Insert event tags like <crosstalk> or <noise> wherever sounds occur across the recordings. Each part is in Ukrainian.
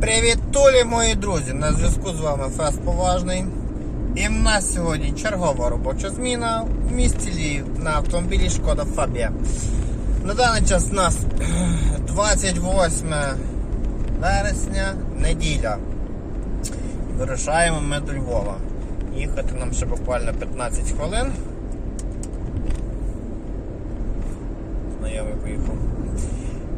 Привіт, Толі, мої друзі! На зв'язку з вами Фес Поважний. І в нас сьогодні чергова робоча зміна в місті Львів на автомобілі Шкода Фабія. На даний час у нас <clears throat> 28 вересня, неділя. Вирушаємо ми до Львова. Їхати нам ще буквально 15 хвилин. Знайомий поїхав. Е,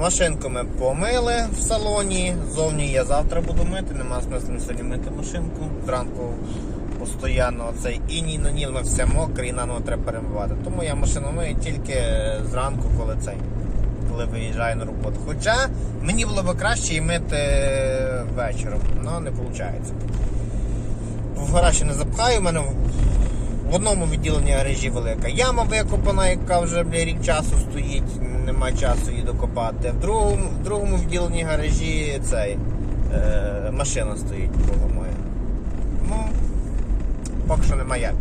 машинку ми помили в салоні. Зовні я завтра буду мити, нема смислу сьогодні мити машинку. Зранку постійно цей іній на ній, воно все мокре і наново треба перемивати. Тому я машину мию тільки зранку, коли цей, коли виїжджаю на роботу. Хоча мені було б краще і мити вечором, але не виходить. В гаражі не запхаю, у мене в одному відділенні гаражі велика яма викопана, яка вже бля, рік часу стоїть, нема часу її докопати. В другому, в другому відділенні гаражі цей, е, машина стоїть моя. Ну, поки що немає як.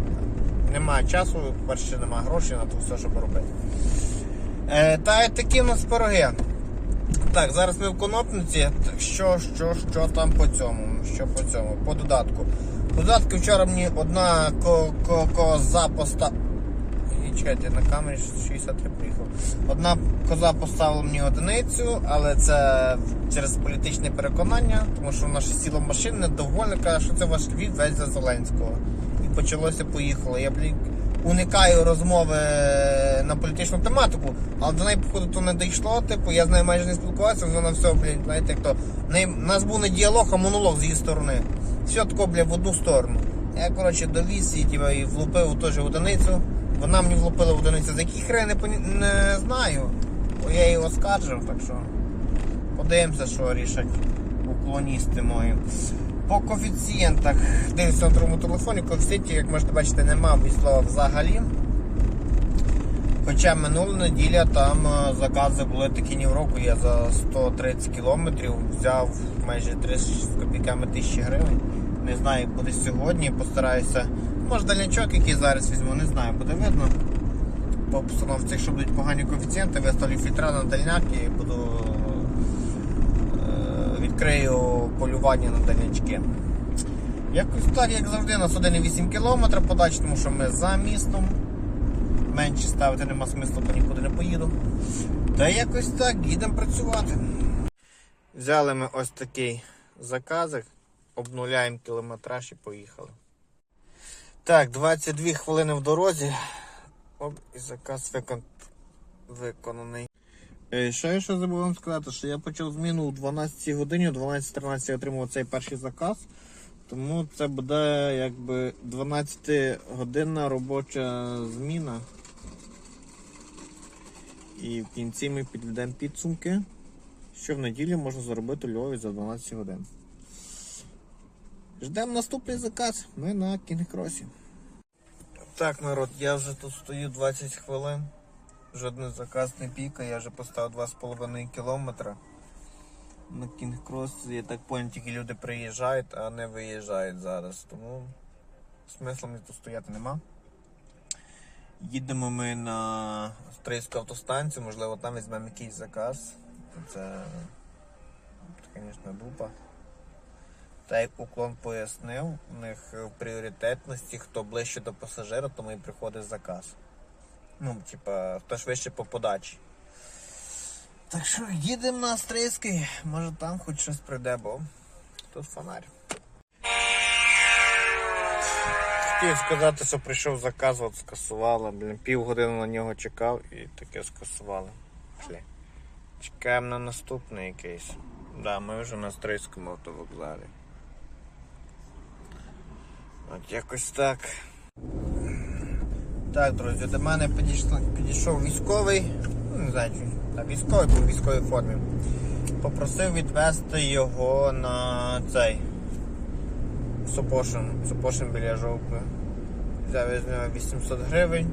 Немає часу, перше немає грошей на то все, щоб робити. Е, та такі в нас пироги. Так, зараз ми в конопниці. Що, що, що там по цьому? Що по цьому? По додатку. По додатку вчора мені одна ко- ко- коза поста... Ні, Чекайте, на камері 63 приїхав. Одна коза поставила мені одиницю, але це через політичне переконання, тому що вона ще сіла в недовольна, що це ваш Львів весь за Зеленського. І почалося, поїхало. Я, блін, уникаю розмови на політичну тематику, але до неї, походу, то не дійшло. Типу, я з нею майже не спілкувався, вона все, блін, знаєте, як то. нас був не діалог, а монолог з її сторони. Все тако, бля, в одну сторону. Я, коротше, довіз і, типу, і влупив теж одиницю. Вона мені влупила в одиницю. За який хрен не, не знаю. Бо я її оскаржив, так що подивимося, що рішать уклоністи мої. По коефіцієнтах дивлюся на другому телефоні, коефіцієнтів, як можете бачити, нема від слова взагалі. Хоча минула неділя там е, закази були такі ні в року. Я за 130 кілометрів взяв майже 3 з копійками тисячі гривень. Не знаю, буде сьогодні. Постараюся. Може дальнячок, який зараз візьму, не знаю, буде видно. По постановці, якщо будуть погані коефіцієнти, виставлю фільтра на дальняк і буду е, відкрию полювання на дальнячки. Якось так, як завжди, на 1,8 км подачі, тому що ми за містом. Менше ставити нема смислу, бо нікуди не поїду. Та якось так, їдемо працювати. Взяли ми ось такий заказик, обнуляємо кілометраж і поїхали. Так, 22 хвилини в дорозі. Оп, і заказ викон... виконаний. Е, Що я ще забув вам сказати, що я почав зміну о 12 годині, о 12.13 я отримав цей перший заказ. Тому це буде якби 12 годинна робоча зміна. І в кінці ми підведемо підсумки, що в неділю можна заробити у Львові за 12 годин. Ждемо наступний заказ. Ми на кінекросі. Так, народ, я вже тут стою 20 хвилин. Жодний заказ не пікає, я вже поставив 2,5 кілометра. На кінг-крос, я так понял, тільки люди приїжджають, а не виїжджають зараз. Тому смисла мені тут стояти нема. Їдемо ми на австрійську автостанцію, можливо, там візьмемо якийсь заказ. Це, це звісно, дупа. Та як уклон пояснив, у них в пріоритетності, хто ближче до пасажира, тому і приходить заказ. Ну, типа, хто ж вище по подачі. Так що їдемо на Австрійський, може там хоч щось прийде, бо тут фонарь. Хотів сказати, що прийшов заказ, от скасували. Блін, півгодини на нього чекав і таке скасували. Пішли. Чекаємо на наступний якийсь. Да, ми вже на Австрійському автовокзалі. От якось так. Так, друзі, до мене підійшло, підійшов військовий, ну не знаю, чи військовий був у військовій формі. Попросив відвезти його на цей Супошин, Супошин біля жовтви. Взяв я нього 800 гривень,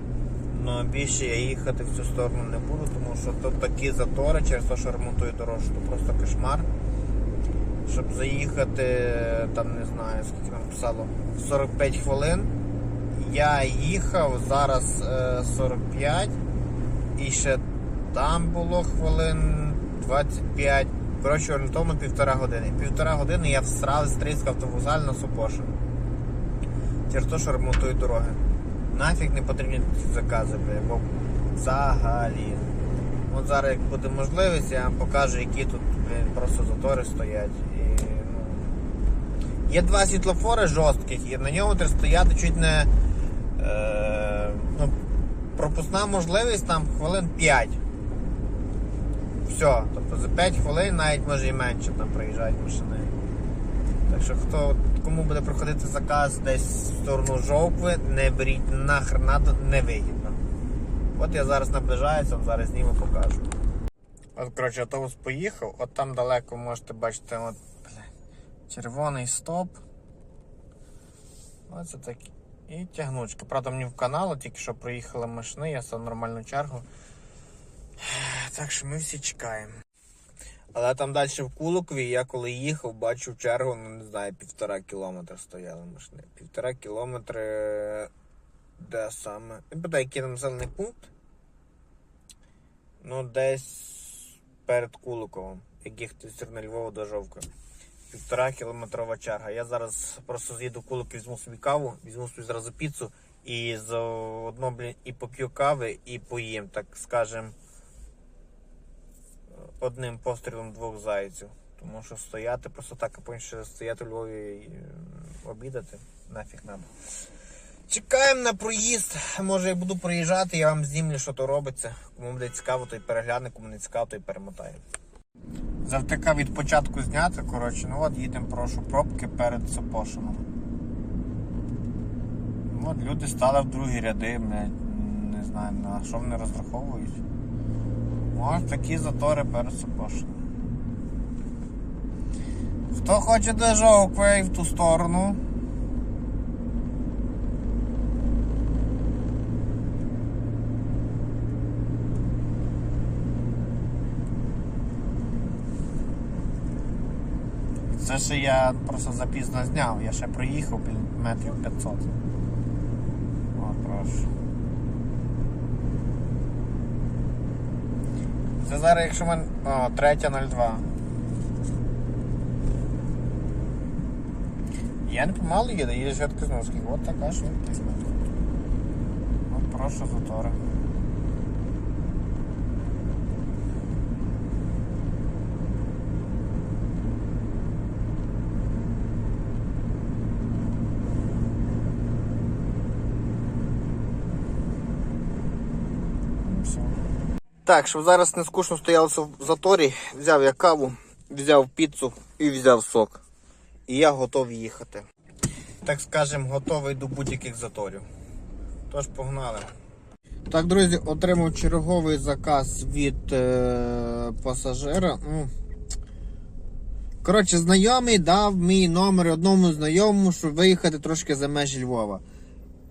але більше я їхати в цю сторону не буду, тому що тут такі затори через те, що ремонтують дорожку, то просто кошмар. Щоб заїхати, там не знаю, скільки нам писало, 45 хвилин. Я їхав зараз е, 45 і ще там було хвилин 25 Коротше, орієнтовно півтора години. Півтора години я всрав стрийськ автовокзаль на Сопошу. Через те, що ремонтують дороги. Нафіг не потрібні ці закази, бо взагалі. От зараз, як буде можливість, я вам покажу, які тут блін, просто затори стоять. Є два світлофори жорстких, і на ньому треба стояти чуть не. Е, ну, пропускна можливість там хвилин 5. Все, тобто за 5 хвилин навіть може і менше там приїжджають машини. Так що хто кому буде проходити заказ десь в сторону жовкви, не беріть нахрен надо, не вигідно. От я зараз наближаюся, зараз зніму покажу. От, коротше, автобус поїхав, от там далеко можете бачити от, червоний стоп. Оце так. І тягнучка. Правда, мені в канал тільки що проїхали машини, я став нормальну чергу. Так що ми всі чекаємо. Але там далі в Куликові, я коли їхав, бачив чергу, ну не знаю, півтора кілометра стояли машини. Півтора кілометри. Де саме? Не питаю, який там населений пункт. Ну, десь перед Куликовом, як їхати з Львова до Жовка. Півтора кілометрова черга. Я зараз просто з'їду Кулик, візьму собі каву, візьму собі зразу піцу і заодно, блін, і поп'ю кави, і поїм, так скажем, одним пострілом двох зайців. Тому що стояти просто так, потім ще стояти в Львові і обідати нафіг надо. Чекаємо на проїзд. Може я буду проїжджати, я вам знімлю, що то робиться. Кому буде цікаво, той перегляне, кому не цікаво, той перемотає. Завтика від початку зняти, коротше, ну от їдемо, прошу, пробки перед Сопошином. Ну, От люди стали в другі ряди, не, не знаю, на що вони розраховують. Ось такі затори перед Сопошином. Хто хоче до жовкви в ту сторону. Це ще я просто запізно зняв, я ще проїхав блін, метрів 500. О, прошу. Це зараз, якщо мен. О, 3.02. Я не помалу їду, їду швидко знову. От така швидкість. От прошу затори. Так, щоб зараз не скучно стоялося в заторі, взяв я каву, взяв піцу і взяв сок. І я готовий їхати. Так скажем, готовий до будь-яких заторів. Тож погнали. Так, друзі, отримав черговий заказ від е, пасажира. Коротше, знайомий дав мій номер одному знайомому, щоб виїхати трошки за межі Львова.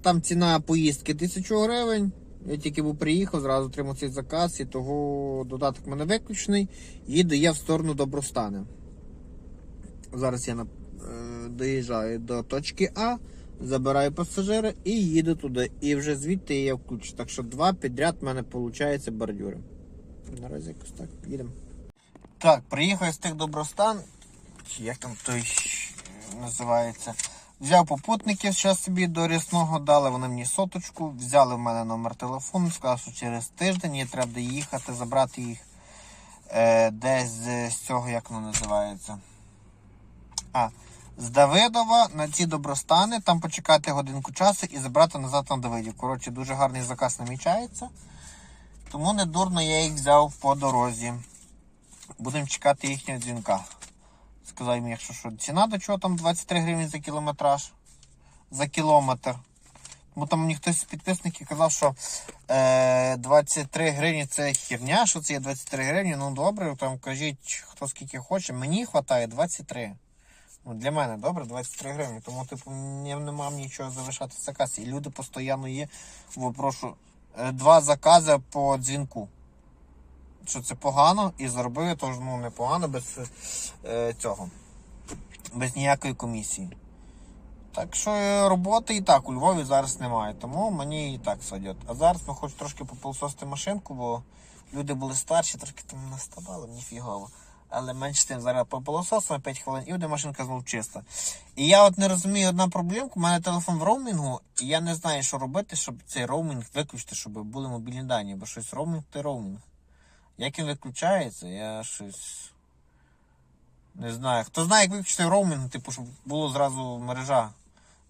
Там ціна поїздки 1000 гривень. Я тільки був приїхав, зразу отримав цей заказ, і того додаток в мене виключений. Їду я в сторону Добростани. Зараз я е, доїжджаю до точки А, забираю пасажира і їду туди. І вже звідти я включу. Так що два підряд в мене виходить бордюри. Наразі якось так їдемо. Так, приїхав з тих Добростан. Як там той називається? Взяв попутників, зараз собі до рясного дали, вони мені соточку, взяли в мене номер телефону, сказали, що через тиждень мені треба їхати, забрати їх е, десь з, з цього, як воно називається. А, з Давидова на ці добростани, там почекати годинку часу і забрати назад на Давидів. Коротше, дуже гарний заказ намічається. Тому не дурно я їх взяв по дорозі. Будемо чекати їхнього дзвінка. Сказав мені, якщо що, ціна до чого там 23 гривні за кілометраж, за кілометр. Тому там мені хтось з підписників казав, що е, 23 гривні це херня, що це є 23 гривні. Ну добре, там кажіть, хто скільки хоче. Мені вистачає 23. Ну, для мене добре, 23 гривні. Тому, типу, я не мав нічого залишати в заказ. І люди постійно є. Бо е, два закази по дзвінку що це погано і зробив я теж ну, непогано без е, цього, без ніякої комісії. Так що е, роботи і так у Львові зараз немає, тому мені і так садять. А зараз ми хочу трошки попилососити машинку, бо люди були старші, трошки там наставали, мені фігово. Але менше з тим зараз попилососимо 5 хвилин і буде машинка знову чиста. І я от не розумію одна проблемка. У мене телефон в роумінгу, і я не знаю, що робити, щоб цей роумінг виключити, щоб були мобільні дані, бо щось роумінг то роумінг. Як він виключається, я щось. Не знаю. Хто знає, як виключити роумінг, типу, щоб було зразу мережа.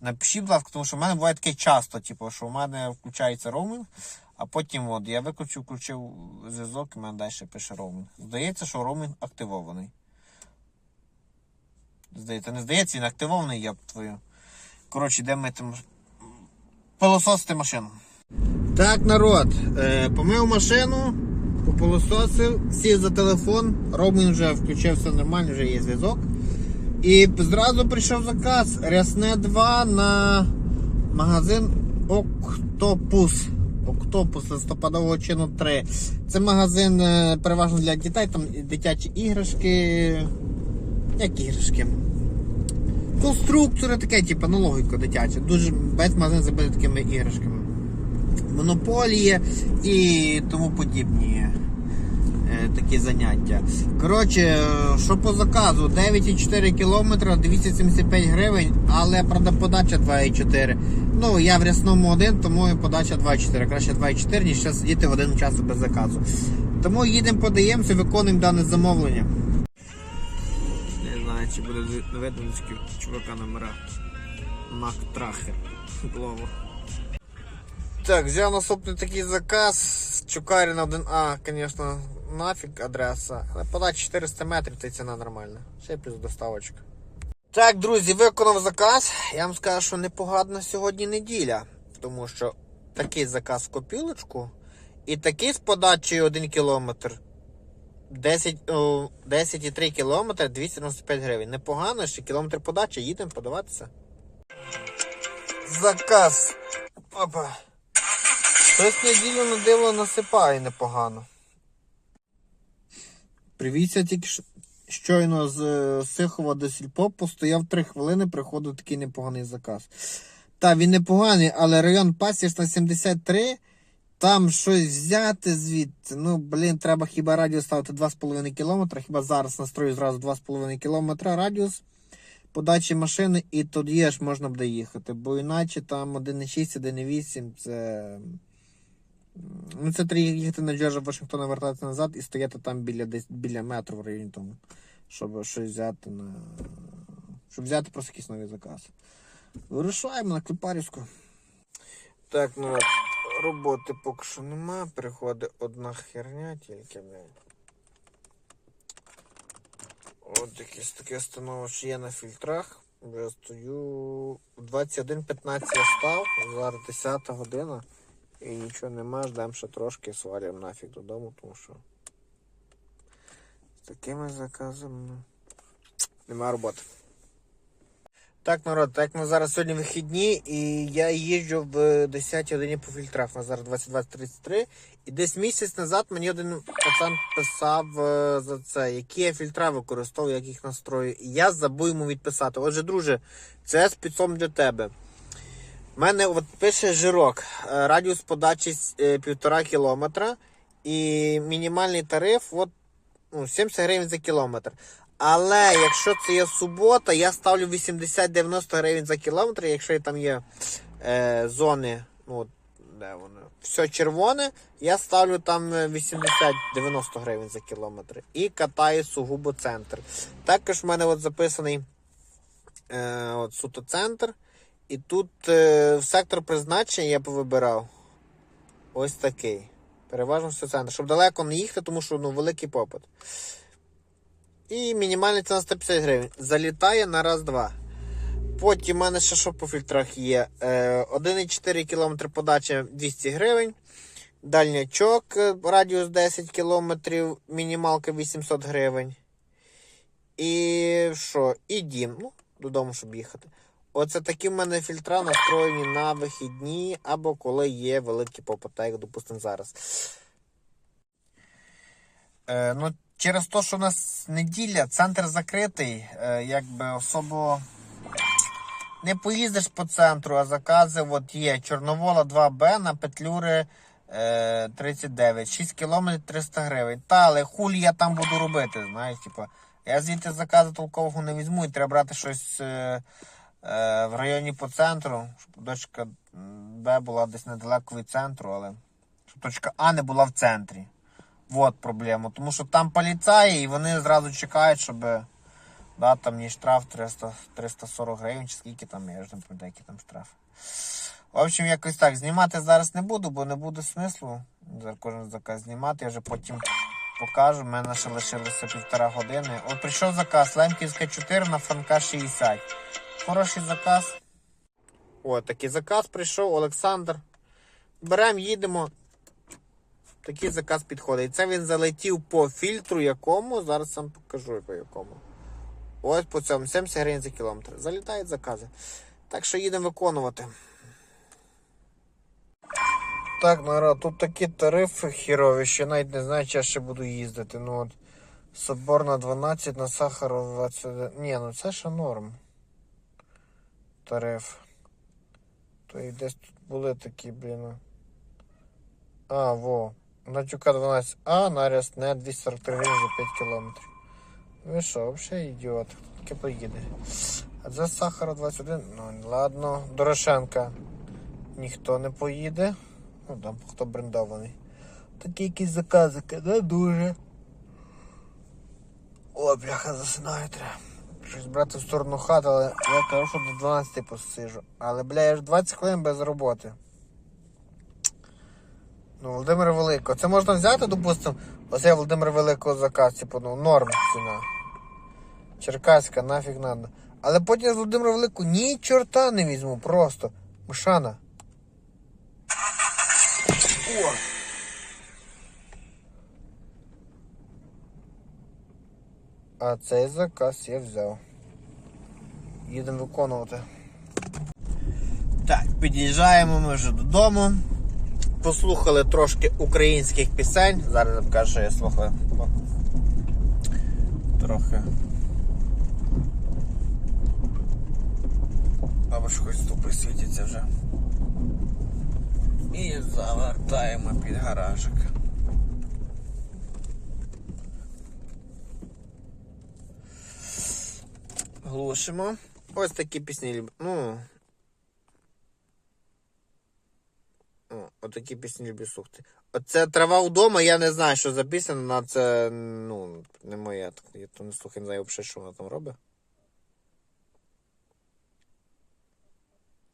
Напишіть, будь ласка, тому що в мене буває таке часто, типу, що в мене включається роумінг, а потім от я виключив, включив зв'язок і в мене далі пише роумінг. Здається, що роумінг активований. Здається, не здається, він активований, я б твою. Коротше, йдемо мити маш... пилососити машину. Так, народ, е, помив машину, попилососив, сів за телефон, роумінг вже включив все нормально, вже є зв'язок. І зразу прийшов заказ Рясне 2 на магазин Октопус. Октопус листопадового чину 3. Це магазин е, переважно для дітей, там дитячі іграшки. Як іграшки? Конструктори таке, типу, ну логіка дитяча. Дуже весь магазин забитий такими іграшками. Монополії і тому подібні е, такі заняття. Коротше, що по заказу? 9,4 км, 275 гривень, але правда подача 2,4. Ну, я в рясному один, тому і подача 2,4. Краще 2,4, ніж ще сидіти годину часу без заказу. Тому їдемо, подаємося, виконуємо дане замовлення. Не знаю, чи буде видно чувака номера. Мактрахер. Глово. Так, взяв наступний такий заказ. Чукаріна 1А, звісно, нафіг адреса. Але подача 400 метрів, то ціна нормальна. Ще плюс доставочка. Так, друзі, виконав заказ. Я вам скажу, що непогана сьогодні неділя. Тому що такий заказ в копілочку і такий з подачею 1 кілометр. 10, о, 10,3 кілометри 295 гривень. Непогано, ще кілометр подачі, їдемо подаватися. Заказ. Опа. Щось неділю на диво насипає непогано. Привівся тільки щойно з е, Сихова до Сільпо, постояв 3 хвилини, приходив такий непоганий заказ. Та, він непоганий, але район Пасічна 73, там щось взяти звідти. Ну, блін, треба хіба радіус ставити 2,5 км, хіба зараз настрою зразу 2,5 км радіус подачі машини, і тоді аж можна буде їхати. Бо іначе там 1,6, 1,8 це. Ну, це треба їхати на Джорджа Вашингтона, вертатися назад і стояти там біля десь біля метру в районі тому, щоб щось взяти на. Щоб взяти просто якийсь новий заказ. Вирушаємо на Клепарівську. Так, ну роботи поки що нема. Приходить одна херня тільки, блядь. От якесь таке становище є на фільтрах. Я стою 21.15 я став, зараз 10 година. І нічого нема, ждемо ще трошки, свалюємо нафіг додому, тому що з такими заказами ну, нема роботи. Так, народ, так ми зараз сьогодні вихідні, і я їжджу в 10 годині по фільтрах. На зараз 22.33. І десь місяць назад мені один пацан писав е, за це, які я фільтра використовую, як їх настрою. І я забув йому відписати. Отже, друже, це спецом для тебе. У мене от пише жирок, е, радіус подачі е, півтора кілометра і мінімальний тариф от, ну, 70 гривень за кілометр. Але якщо це є субота, я ставлю 80-90 гривень за кілометр, якщо там є е, зони, ну, де вони, все червоне, я ставлю там е, 80-90 гривень за кілометр. І катаю сугубо центр. Також в мене от записаний е, от, суто центр. І тут е, сектор призначення я повибирав ось такий. Переважно все центр. Щоб далеко не їхати, тому що ну, великий попит. І мінімальна ціна 150 гривень. Залітає на раз-два. Потім в мене ще що по фільтрах є. Е, 1,4 км подача 200 гривень. Дальнячок е, радіус 10 км, мінімалка 800 гривень. І що? І дім. Ну, додому, щоб їхати. Оце такі в мене фільтра настроєні на вихідні або коли є великий попит, як, допустимо, зараз. Е, ну, через те, що у нас неділя, центр закритий, е, якби особо не поїздиш по центру, а закази от є Чорновола 2Б на Петлюри Е, 39, 6 кілометрів 300 гривень. Та, але хулі я там буду робити, знаєш, типа. Я звідти заказу толкового не візьму і треба брати щось е, в районі по центру, щоб точка Б була десь недалеко від центру, але щоб точка А не була в центрі. Вот проблема. Тому що там поліцаї і вони зразу чекають, щоб да, там мені штраф 300, 340 гривень, чи скільки там, я вже не пам'ятаю, який там штраф. В общем, якось так. Знімати зараз не буду, бо не буде смислу за кожен заказ знімати. Я вже потім покажу. У мене ще лишилося півтора години. От прийшов заказ Лемківська 4 на Франка 60. Хороший заказ. О, такий заказ прийшов, Олександр. Беремо, їдемо. Такий заказ підходить. І це він залетів по фільтру якому. Зараз сам покажу по якому. Ось по цьому 70 гривень за кілометр. Залітають закази. Так що їдемо виконувати. Так, народ, тут такі тарифи хірові, що навіть не знаю, чи я ще буду їздити. Ну от Соборна 12 на Сахаров 21. Ні, ну це ще норм. Тариф. То і десь тут були такі, блін. А, во. Натюка 12. А, наряд не 243 гривень за 5 кілометрів. Ну Ви що, взагалі ідіот? Таке поїде? А це Сахара 21. Ну, ладно. Дорошенка. Ніхто не поїде. Ну, там хто брендований. Такі якісь заказики, не дуже. О, бляха, засинаю треба. Щось брати в сторону хати, але я кажу, що до 12 посижу. Але, бля, я ж 20 хвилин без роботи. Ну, Володимир Великого. Це можна взяти, допустимо, ось я Володимир Великого заказ, типу, ну, норм ціна. Черкаська, нафіг надо. Але потім з Володимира Великого ні чорта не візьму, просто. Мишана. О! А цей заказ я взяв. Їдемо виконувати. Так, під'їжджаємо ми вже додому. Послухали трошки українських пісень. Зараз я вам кажу, що я слухаю. Трохи. Або ж хоч ступи світяться вже. І завертаємо під гаражик. Глушимо. Ось такі пісні. Ну. Отакі пісні люблю слухати. Оце трава вдома, я не знаю, що за пісня, але це ну, не моя. Я то не слухаю, не знаю взагалі, що вона там робить.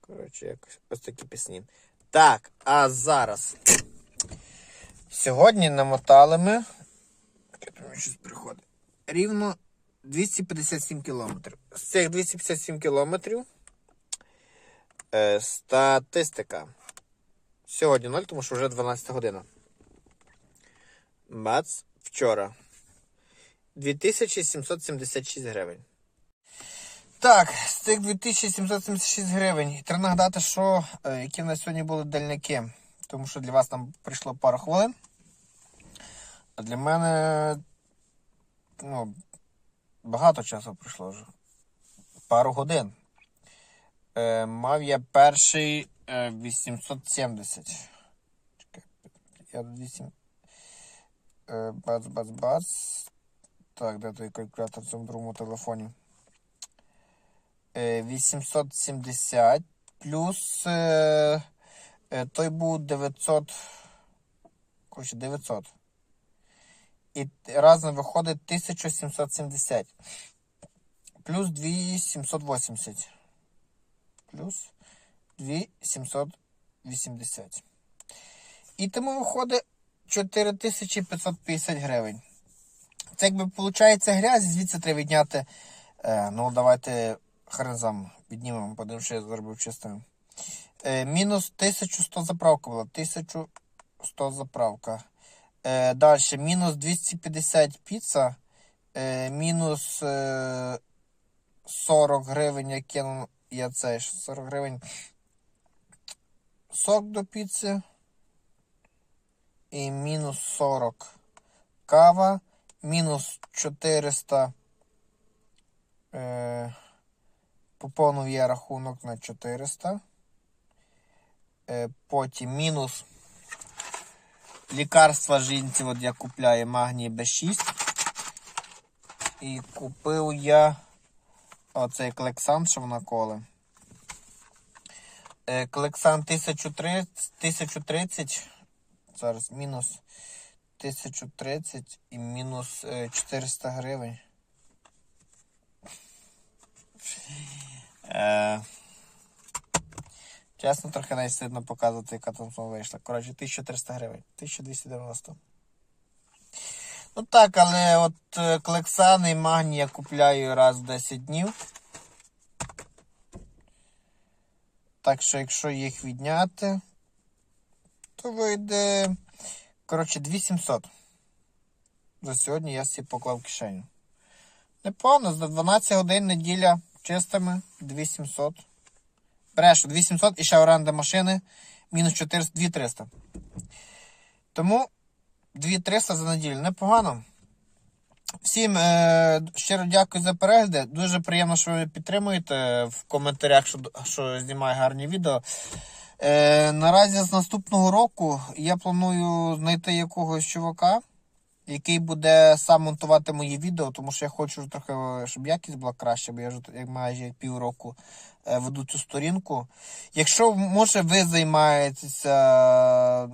Коротше, якось ось такі пісні. Так, а зараз. Сьогодні намотали ми. Рівно 257 кілометрів. З цих 257 кілометрів. Е, статистика. Сьогодні 0, тому що вже 12 година. Бац, вчора. 2776 гривень. Так, з цих 2776 гривень. Треба нагадати, що е, які в нас сьогодні були дальняки. Тому що для вас там прийшло пару хвилин. А для мене ну, багато часу прийшло вже. Пару годин. Е, мав я перший е, 870. Чекай, я 8. Е, бац, бац, бац. Так, де той калькулятор в цьому другому телефоні? Е, 870 плюс е, е, той був 900. Коротше, 900. І разом виходить 1770. Плюс 2780. Плюс 2780. І тому виходить 4550 гривень. Це якби виходить грязь, звідси треба відняти. Е, ну, давайте хрен віднімемо, подивимося, що я зробив чистим. Е, мінус 1100 заправка була. 1100 заправка. Е, Далі, мінус 250 піца. Е, мінус е, 40 гривень я. Я це 40 гривень. Сок до піци. І мінус 40 кава. Мінус 400. Е, поповнив я рахунок на 400. Е, потім мінус лікарства жінці, от я купляю магній Б6. І купив я оцей клексан, що вона коле. Е, Клексан 1030, 1030. Зараз мінус 1030 і мінус е, 400 гривень. Чесно, трохи навіть стидно показувати, яка там сума вийшла. Коротше, 1300 гривень. 1290. Ну так, але от е, клексани і магній я купляю раз в 10 днів. Так що, якщо їх відняти, то вийде. Коротше, 2700. За сьогодні я всі поклав в кишеню. Непогано, за 12 годин неділя чистими 2700. Брешу 2700 і ще оренда машини. Мінус 400, 2300. Тому 2300 за неділю. Непогано. Всім е, щиро дякую за перегляди. Дуже приємно, що ви підтримуєте в коментарях, що, що знімаю гарні відео. Е, наразі з наступного року я планую знайти якогось чувака, який буде сам монтувати мої відео, тому що я хочу трохи, щоб якість була краща, бо я вже як майже півроку е, веду цю сторінку. Якщо може ви займаєтеся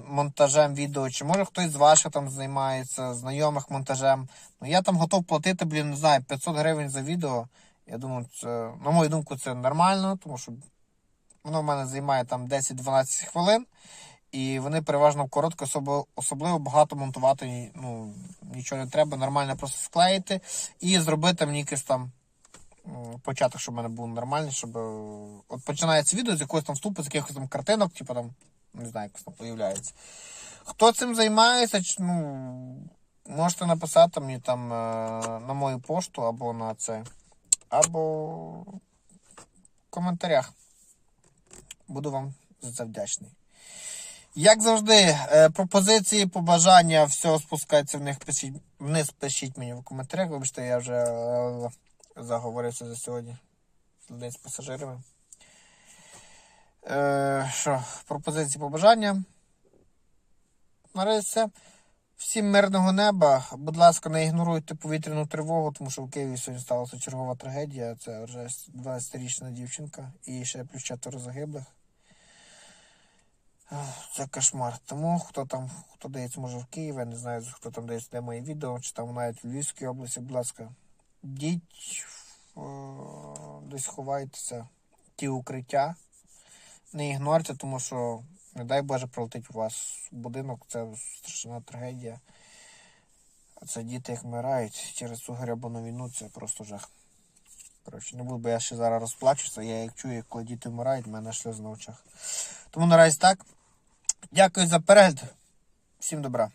монтажем відео, чи може хтось з ваших там займається, знайомих монтажем, ну я там готов платити, блін, не знаю, 500 гривень за відео. Я думаю, це, на мою думку, це нормально, тому що воно в мене займає там 10-12 хвилин. І вони переважно коротко, особливо, багато монтувати. Ну, нічого не треба, нормально просто склеїти і зробити мені якийсь там початок, щоб в мене був нормальний, щоб. е, От починається відео з якогось там вступу, з якихось там картинок, типу там, не знаю, якось там появляється. Хто цим займається, ну, можете написати мені там е, на мою пошту або на це, або в коментарях. Буду вам за це вдячний. Як завжди, е, пропозиції, побажання, все спускається в них пишіть, вниз пишіть мені в коментарях. Вибачте, я вже е, заговорився за сьогодні людей з пасажирами. Е, що, пропозиції, побажання. Наразі все. Всім мирного неба. Будь ласка, не ігноруйте повітряну тривогу, тому що в Києві сьогодні сталася чергова трагедія. Це вже 20-річна дівчинка і ще плюс четверо загиблих. Ах, Це кошмар. Тому хто там, хто дивиться, може в Києві, не знаю, хто там дивиться де моє відео, чи там навіть в Львівській області, будь ласка, йдіть, е, десь ховайтеся, ті укриття. Не ігнорте, тому що, не дай Боже, прилетить у вас будинок, це страшна трагедія. А це діти як вмирають через цю гребану війну, це просто жах. Коротше, не буду, бо я ще зараз розплачуся. Я як чую, коли діти вмирають, в мене сльози на очах. Тому наразі так. Дякую за перегляд. Всім добра.